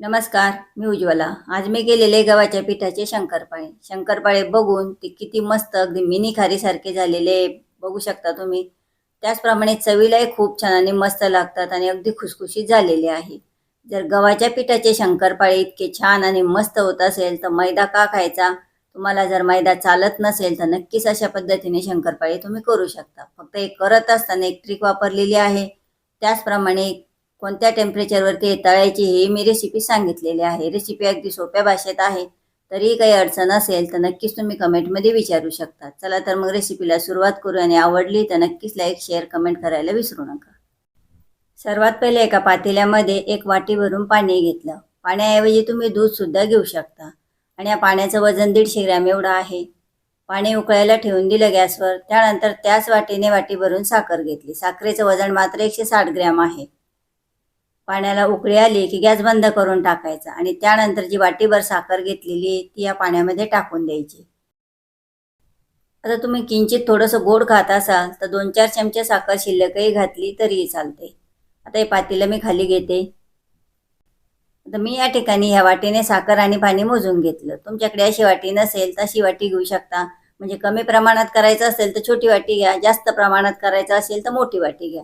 नमस्कार मी उज्ज्वला. आज मी केलेले गव्हाच्या पिठाचे शंकरपाळे. शंकरपाळे बघून ते किती मस्त अगदी मिनी खारीसारखे झालेले बघू शकता तुम्ही. त्याचप्रमाणे चवीलाही खूप छान आणि मस्त लागतात आणि अगदी खुसखुशीत झालेले आहे. जर गव्हाच्या पिठाचे शंकरपाळे इतके छान आणि मस्त होत असेल तर मैदा का खायचा? तुम्हाला जर मैदा चालत नसेल तर नक्कीच अशा पद्धतीने शंकरपाळे तुम्ही करू शकता. फक्त एक करत असताना एक ट्रिक वापरलेली आहे. त्याचप्रमाणे कोणत्या टेम्परेचरवरती तळायची हे मी रेसिपी सांगितलेली आहे. रेसिपी अगदी सोप्या भाषेत आहे. तरीही काही अडचण असेल तर नक्कीच तुम्ही कमेंटमध्ये विचारू शकता. चला तर मग रेसिपीला सुरुवात करू आणि आवडली तर नक्कीच लाईक शेअर कमेंट करायला विसरू नका. सर्वात पहिले एका पातेल्यामध्ये एक वाटी भरून पाणी घेतलं. पाण्याऐवजी तुम्ही दूधसुद्धा घेऊ शकता. आणि या पाण्याचं वजन दीडशे ग्रॅम एवढं आहे. पाणी उकळायला ठेवून दिलं गॅसवर. त्यानंतर त्याच वाटीने वाटी भरून साखर घेतली. साखरेचं वजन मात्र एकशे साठ ग्रॅम आहे. पाण्याला उकळी आली की गॅस बंद करून टाकायचा आणि त्यानंतर जी वाटीभर साखर घेतलेली ती या पाण्यामध्ये टाकून द्यायची. आता तुम्ही किंचित थोडंसं गोड खात असाल तर दोन चार चमचे साखर शिल्लकही घातली तरीही चालते. आता हे पातेलं मी खाली घेते. आता मी या ठिकाणी ह्या वाटीने साखर आणि पाणी मोजून घेतलं. तुमच्याकडे अशी वाटी नसेल तर अशी वाटी घेऊ शकता. म्हणजे कमी प्रमाणात करायचं असेल तर छोटी वाटी घ्या जास्त प्रमाणात करायचं असेल तर मोठी वाटी घ्या.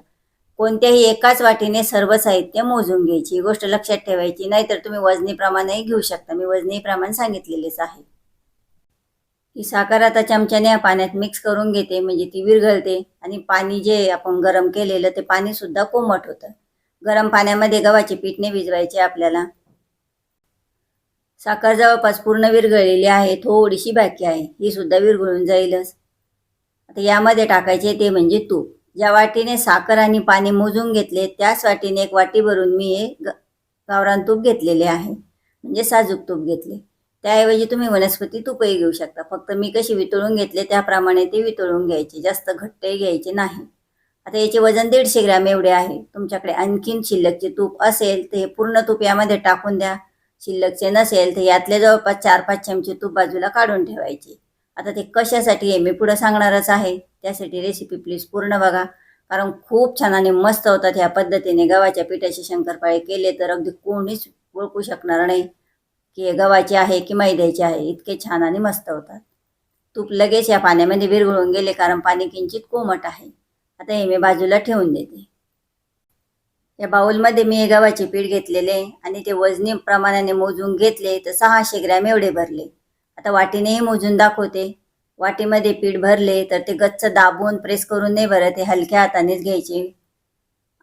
कोणत्याही एकाच वाटीने सर्व साहित्य मोजून घ्यायची. ही गोष्ट लक्षात ठेवायची नाहीतर तुम्ही वजनी प्रमाणही घेऊ शकता. मी वजनी प्रमाण सांगितलेलेच आहे. ही साखर आता चमच्याने या पाण्यात मिक्स करून घेते म्हणजे ती विरघळते आणि पाणी जे आपण गरम केलेलं ते पाणी सुद्धा कोमट होतं. गरम पाण्यामध्ये गव्हाचे पीठने भिजवायचे आपल्याला. साखर जवळपास पूर्ण विरघळलेली आहे थोडीशी बाकी आहे. ही सुद्धा विरघळून जाईलच. आता यामध्ये टाकायचे ते म्हणजे तूप. ज्या वाटीने साखर आणि पाणी मोजून घेतले त्याच वाटीने एक वाटी भरून मी हे ग गावरान तूप घेतलेले आहे. म्हणजे साजूक तूप घेतले. त्याऐवजी तुम्ही वनस्पती तूपही घेऊ शकता. फक्त मी कशी वितळून घेतले त्याप्रमाणे ते वितळून घ्यायचे. जास्त घट्टही घ्यायचे नाही. आता याचे वजन दीडशे ग्रॅम एवढे आहे. तुमच्याकडे आणखीन शिल्लकचे तूप असेल तर हे पूर्ण तूप यामध्ये टाकून द्या. शिल्लकचे नसेल तर यातले जवळपास चार पाच चमचे तूप बाजूला काढून ठेवायचे. आता ते कशासाठी आहे मी पुढं सांगणारच आहे. त्यासाठी रेसिपी प्लीज पूर्ण बघा. कारण खूप छान आणि मस्त होतात ह्या पद्धतीने गव्हाच्या पिठाचे शंकरपाळे केले तर अगदी कोणीच ओळखू शकणार नाही की हे गव्हाचे आहे की मैद्याचे आहे. इतके छान आणि मस्त होतात. तूप लगेच या पाण्यामध्ये विरघळून गेले कारण पाणी किंचित कोमट आहे. आता हे मी बाजूला ठेवून देते. या बाऊलमध्ये मी हे गव्हाचे पीठ घेतलेले आणि ते वजनी प्रमाणाने मोजून घेतले तर सहाशे ग्रॅम एवढे भरले. आता वाटीनेही मोजून दाखवते. वाटीमध्ये पीठ भरले तर ते गच्च दाबून प्रेस करून नाही भरत ते हलक्या हातानेच घ्यायचे.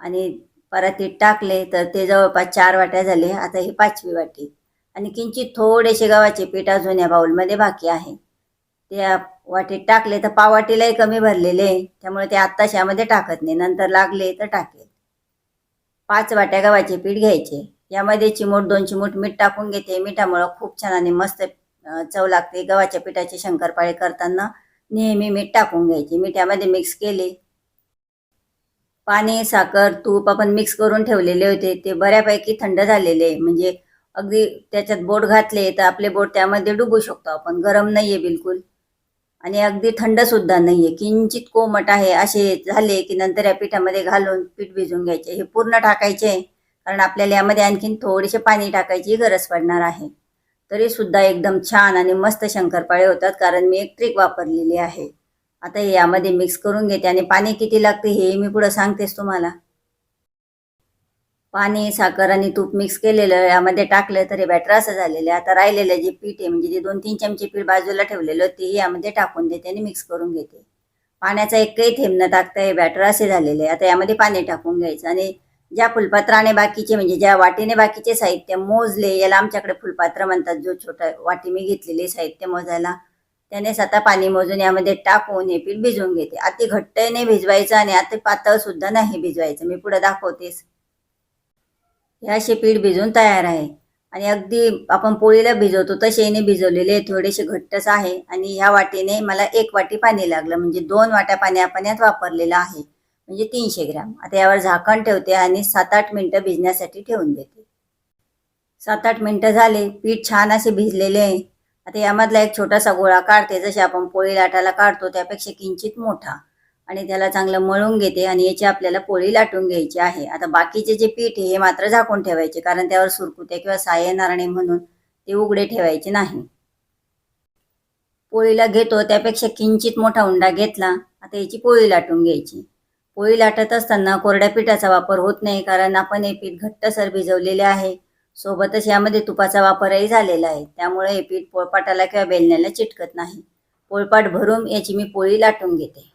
आणि परातीत टाकले तर ते जवळपास चार वाट्या झाले. आता ही पाचवी वाटी. आणि किंचित थोडेसे गव्हाचे पीठ अजून या बाऊलमध्ये बाकी आहे. त्या वाटीत टाकले तर पावाटीलाही कमी भरलेले. आहे त्यामुळे ते आत्ताच यामध्ये टाकत नाही. नंतर लागले तर टाकेल. पाच वाट्या गव्हाचे पीठ घ्यायचे. यामध्ये चिमूट दोन चिमूट मीठ टाकून घेते. मिठामुळं खूप छान आणि मस्त चव लागते. गव्हाच्या पिठाचे शंकरपाळे करताना नेहमी मीठ टाकून घ्यायचे. मिठामध्ये मिक्स केले. पाणी साखर तूप आपण मिक्स करून ठेवलेले होते. ते बऱ्यापैकी थंड झालेले. म्हणजे अगदी त्याच्यात बोट घातले तर आपले बोट त्यामध्ये डुबू शकतो आपण. गरम नाहीये बिलकुल. आणि अगदी थंड सुद्धा नाहीये. किंचित कोमट आहे. असे झाले की नंतर या पिठामध्ये घालून पीठ भिजून घ्यायचे. हे पूर्ण टाकायचे. कारण आपल्याला यामध्ये आणखीन थोडेसे पाणी टाकायची गरज पडणार आहे. तरी सुद्धा एकदम छान आणि मस्त शंकरपाळे होतात कारण मी एक ट्रिक वापरलेली आहे. आता हे यामध्ये मिक्स करून घेते आणि पाणी किती लागते हे मी पुढं सांगतेच तुम्हाला. पाणी साखर आणि तूप मिक्स केलेलं यामध्ये टाकलं तर हे बॅटर असं झालेलं आहे. आता राहिलेलं जे पीठ आहे म्हणजे जे दोन तीन चमचे पीठ बाजूला ठेवलेलं ते यामध्ये टाकून देते आणि मिक्स करून घेते. पाण्याचा एकही थेंब न टाकता हे बॅटर असे झालेले आहे. आता यामध्ये पाणी टाकून घ्यायचं आणि ज्या फुलपात्राने बाकीचे म्हणजे ज्या वाटीने बाकीचे साहित्य मोजले याला आमच्याकडे फुलपात्र म्हणतात. जो छोटा वाटी मी घेतलेले साहित्य मोजायला त्याने स्वतः पाणी मोजून यामध्ये टाकून हे पीठ भिजवून घेते. अति घट्टही नाही भिजवायचं आणि अति पातळ सुद्धा नाही भिजवायचं. मी पुढे दाखवतेस हे असे पीठ भिजून तयार आहे. आणि अगदी आपण पोळीला भिजवतो तसे याने भिजवलेले थोडेसे घट्टच आहे. आणि ह्या वाटीने मला एक वाटी पाणी लागलं. म्हणजे दोन वाट्या पाणी आपण यात वापरलेलं आहे. म्हणजे तीनशे ग्रॅम. आता यावर झाकण ठेवते आणि सात आठ मिनटं भिजण्यासाठी ठेवून देते. सात आठ मिनटं झाले. पीठ छान असे भिजलेले आहे. आता यामधला एक छोटासा गोळा काढते. जसे आपण पोळी लाटायला काढतो त्यापेक्षा किंचित मोठा. आणि त्याला चांगलं मळून घेते आणि याची आपल्याला पोळी लाटून घ्यायची आहे. आता बाकीचे जे पीठ आहे हे मात्र झाकून ठेवायचे कारण त्यावर सुरकुत्या किंवा साय येणार नाही म्हणून ते उघडे ठेवायचे नाही. पोळीला घेतो त्यापेक्षा किंचित मोठा उंडा घेतला आता याची पोळी लाटून घ्यायची. पोळी लाटत असताना कोरड्या पिठाचा वापर होत नाही कारण आपण हे पीठ घट्टसर भिजवलेले आहे. सोबतच यामध्ये तुपाचा वापरही झालेला आहे. त्यामुळे हे पीठ पोळपाटाला किंवा बेलण्याला चिटकत नाही. पोळपाट भरून याची मी पोळी लाटून घेते.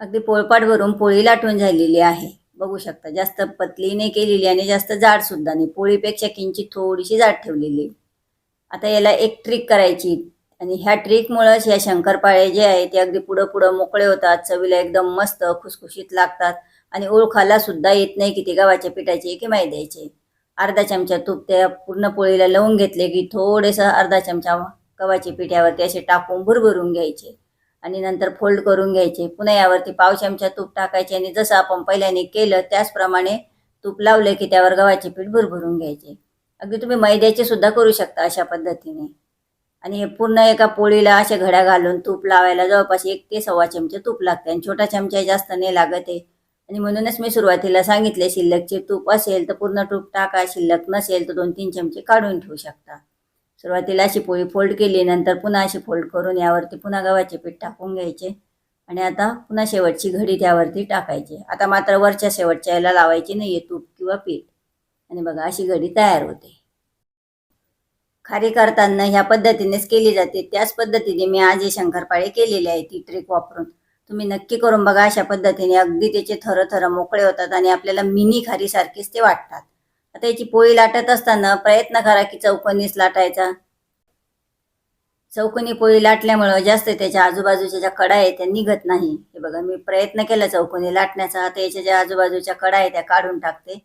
अगदी पोळपाट भरून पोळी लाटून झालेली आहे. बघू शकता जास्त पतली नाही केलेली आणि जास्त जाड सुद्धा नाही. पोळीपेक्षा किंचित थोडीशी जाड ठेवलेली आहे. आता याला एक ट्रिक करायची. आणि ह्या ट्रिकमुळंच ह्या शंकरपाळे जे आहे ते अगदी पुढं पुढं मोकळे होतात चवीला एकदम मस्त खुसखुशीत लागतात आणि ओळखाला सुद्धा येत नाही की ते गव्हाच्या पिठाचे की मैद्याचे अर्धा चमचा तूप त्या पूर्ण पोळीला लावून घेतले की थोडेसं अर्धा चमचा गव्हाच्या पिठावरती असे टाकून भुरभरून घ्यायचे. आणि नंतर फोल्ड करून घ्यायचे. पुन्हा यावरती पाव चमचा तूप टाकायचे आणि जसं आपण पहिल्याने केलं त्याचप्रमाणे तूप लावले की त्यावर गव्हाचे पीठ भुरभरून घ्यायचे. अगदी तुम्ही मैद्याचे सुद्धा करू शकता अशा पद्धतीने. आणि हे पूर्ण एका पोळीला अशा घड्या घालून तूप लावायला जवळपास एक ते सव्वा चमचे तूप लागते आणि छोटा चमचा जास्त नाही लागत आहे. आणि म्हणूनच मी सुरुवातीला सांगितले शिल्लकचे तूप असेल तर पूर्ण तूप टाका शिल्लक नसेल तर दोन तीन चमचे काढून ठेवू शकता. सुरुवातीला अशी पोळी फोल्ड केली नंतर पुन्हा अशी फोल्ड करून यावरती पुन्हा गव्हाचे पीठ टाकून घ्यायचे आणि आता पुन्हा शेवटची घडी त्यावरती टाकायची. आता मात्र वरच्या शेवटच्या याला लावायची नाही आहे तूप किंवा पीठ. आणि बघा अशी घडी तयार होते. खारी करताना ह्या पद्धतीनेच केली जाते. त्याच पद्धतीने मी आज शंकरपाळे केलेली आहे ती ट्रिक वापरून. तुम्ही नक्की करून बघा अशा पद्धतीने अगदी त्याचे थर थर मोकळे होतात आणि आपल्याला मिनी खारी सारखीच ते वाटतात. आता याची पोळी लाटत असताना प्रयत्न करा की चौकोनीच लाटायचा. चौकोनी पोळी लाटल्यामुळं जास्त त्याच्या आजूबाजूच्या ज्या कडा आहेत त्या निघत नाही. हे बघा मी प्रयत्न केला चौकोनी लाटण्याचा. आता याच्या ज्या आजूबाजूच्या कडा आहेत त्या काढून टाकते.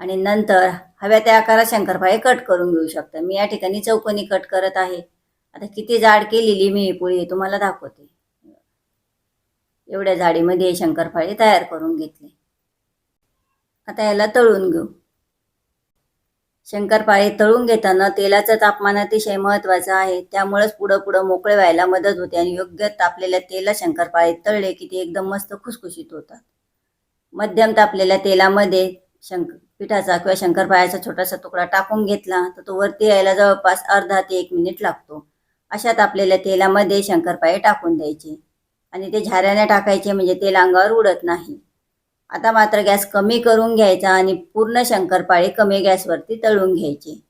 आणि नंतर हव्या त्या आकारात शंकरपाळे कट करून घेऊ शकता. मी या ठिकाणी चौकोनी कट करत आहे. आता किती जाड केलेली मी ही पोळी हे तुम्हाला दाखवते. एवढ्या जाडीमध्ये शंकरपाळे तयार करून घेतले. आता याला तळून घेऊ. शंकरपाळे तळून घेताना तेलाचं तापमान अतिशय महत्त्वाचं आहे. त्यामुळेच पुढं पुढं मोकळे व्हायला मदत होते आणि योग्य तापलेल्या तेला शंकरपाळे तळले की ते एकदम मस्त खुसखुशीत होतात. मध्यम तापलेल्या तेलामध्ये शंक पिठाचा किंवा शंकरपाळ्याचा छोटासा तुकडा टाकून घेतला तर तो वरती यायला जवळपास अर्धा ते एक मिनिट लागतो. अशा तापलेल्या तेलामध्ये शंकरपाळे टाकून द्यायचे. आणि ते झाऱ्याने टाकायचे म्हणजे तेल अंगावर उडत नाही. आता मात्र गॅस कमी करून घ्यायचा आणि पूर्ण शंकरपाळे कमी गॅसवरती तळून घ्यायचे.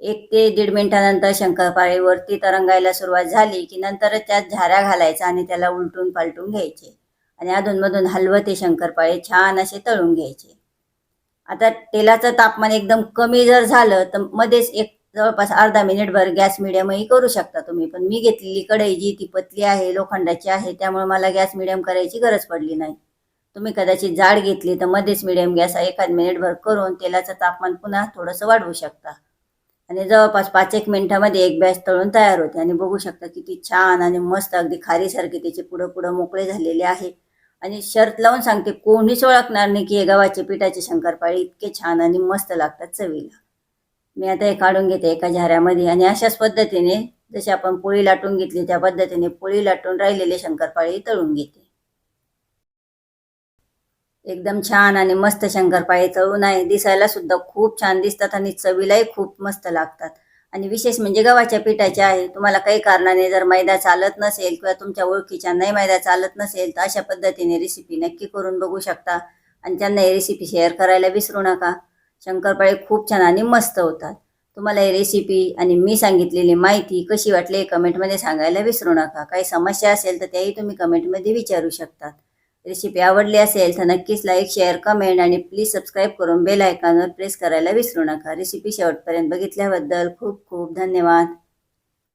एक ते दीड मिनिटानंतर शंकरपाळे वरती तरंगायला सुरुवात झाली की नंतरच त्यात झाऱ्या घालायचा आणि त्याला उलटून पालटून घ्यायचे. आणि अधूनमधून हलवते शंकरपाळे छान असे तळून घ्यायचे. आता तेलाचं तापमान एकदम कमी जर झालं तर मध्येच एक जवळपास अर्धा मिनिटभर गॅस मिडियमही करू शकता तुम्ही. पण मी घेतलेली कढई जी ती पतली आहे लोखंडाची आहे त्यामुळे मला गॅस मिडियम करायची गरज पडली नाही. तुम्ही कदाचित जाड घेतली तर मध्येच मिडियम गॅस एखाद मिनिटभर करून तेलाचं तापमान पुन्हा थोडंसं वाढवू शकता. आणि जवळपास पाच एक मिनिटामध्ये एक बॅच तळून तयार होते. आणि बघू शकता किती छान आणि मस्त अगदी खारीसारखे त्याचे पुढं पुढं मोकळे झालेले आहे. आणि शर्त लावून सांगते कोणीच ओळखणार नाही की हे गव्हाचे पिठाचे शंकरपाळी इतके छान आणि मस्त लागतात चवीला. मी आता हे काढून घेते एका झाऱ्यामध्ये आणि अशाच पद्धतीने जशी आपण पोळी लाटून घेतली त्या पद्धतीने पोळी लाटून राहिलेले शंकरपाळी तळून घेते. एकदम छान आणि मस्त शंकरपाळी तळून आहे. दिसायला सुद्धा खूप छान दिसतात आणि चवीलाही खूप मस्त लागतात. आणि विशेष म्हणजे गव्हाच्या पिठाचे आहे. तुम्हाला काही कारणाने जर मैदा चालत नसेल किंवा तुमच्या ओळखीच्या नाही मैदा चालत नसेल तर अशा पद्धतीने रेसिपी नक्की करून बघू शकता. आणि त्यांना ही रेसिपी शेअर करायला विसरू नका. शंकरपाळे खूप छान आणि मस्त होतात. तुम्हाला ही रेसिपी आणि मी सांगितलेली माहिती कशी वाटली कमेंटमध्ये सांगायला विसरू नका. काही समस्या असेल तर त्याही तुम्ही कमेंटमध्ये विचारू शकतात. रेसिपी आवडली असेल तर नक्कीच लाईक शेअर कमेंट आणि प्लीज सबस्क्राईब करून बेल आयकॉनवर प्रेस करायला विसरू नका. रेसिपी शेवटपर्यंत बघितल्याबद्दल खूप खूप धन्यवाद.